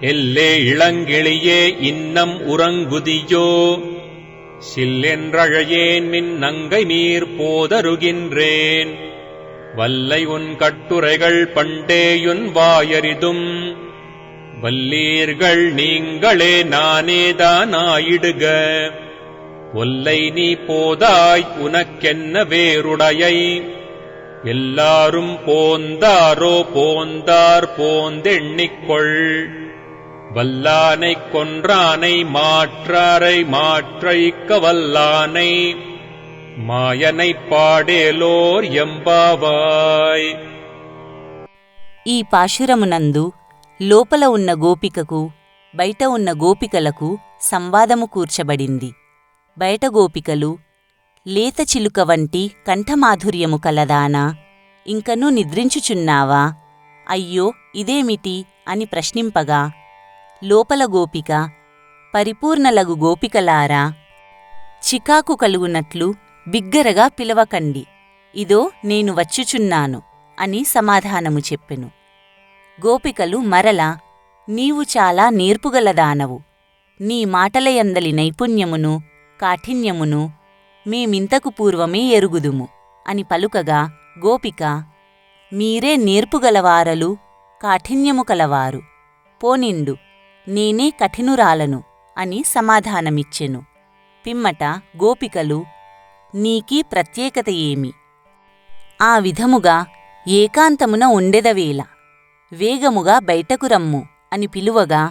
எல்லே இளங்கிளியே இன்னம் உறங்குதியோ? சில்லென்றழையேன் நின் நங்கை நீர் போதருகின்றேன். வல்லை உன் கட்டுரைகள் பண்டேயுன் வாயரிதும் வல்லீர்கள் நீங்களே நானேதானாயிடுக ஒல்லை நீ போதாய் உனக்கென்ன வேறுடையை? எல்லாரும் போந்தாரோ போந்தார் போந்தெண்ணிக்கொள் வல்லானைக் கொன்றானை மாற்றாரை மாற்றைக்க வல்லானை மாயனைப் పాడేలోర్ ఎంబావాయ్ ఈ పాశురమునందు లోపల ఉన్న గోపికకు బయట ఉన్న గోపికలకు సంవాదము కూర్చబడింది బయట గోపికలు లేత చిలుక వంటి కంఠమాధుర్యము కలదానా ఇంకనూ నిద్రించుచున్నావా అయ్యో ఇదేమిటి అని ప్రశ్నింపగా లోపల గోపిక పరిపూర్ణలగు గోపికలారా చికాకు కలుగునట్లు బిగ్గరగా పిలవకండి. ఇదో నేను వచ్చుచున్నాను అని సమాధానము చెప్పెను. గోపికలు మరల నీవు చాలా నేర్పుగలదానవు. నీ మాటలయందలి నైపుణ్యమును కాఠిన్యమును మేమింతకు పూర్వమే ఎరుగుదుము అని పలుకగా గోపిక మీరే నేర్పుగలవారలు కాఠిన్యము కలవారు. పోనిండు. నేనే కఠినురాలను అని సమాధానమిచ్చెను. పిమ్మట గోపికలు నీకీ ప్రత్యేకత ఏమి? ఆ విధముగా ఏకాంతమున ఉండెదవేళ వేగముగా బయటకు రమ్ము అని పిలువగా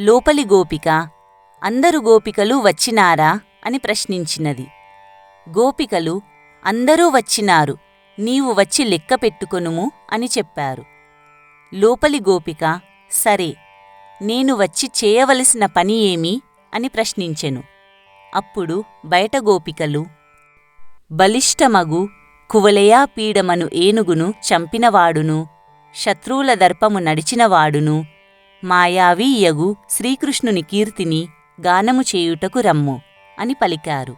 లోపలి గోపిక అందరు గోపికలు వచ్చినారా అని ప్రశ్నించినది. గోపికలు అందరూ వచ్చినారు నీవు వచ్చి లెక్క పెట్టుకొనుము అని చెప్పారు. లోపలి గోపిక సరే నేను వచ్చి చేయవలసిన పని ఏమి? అని ప్రశ్నించెను. అప్పుడు బయట గోపికలు బలిష్టమగు కువలయా పీడమను ఏనుగును చంపినవాడును శత్రువుల దర్పము నడిచినవాడును మాయావీయగు శ్రీకృష్ణుని కీర్తిని గానము చేయుటకు రమ్ము అని పలికారు.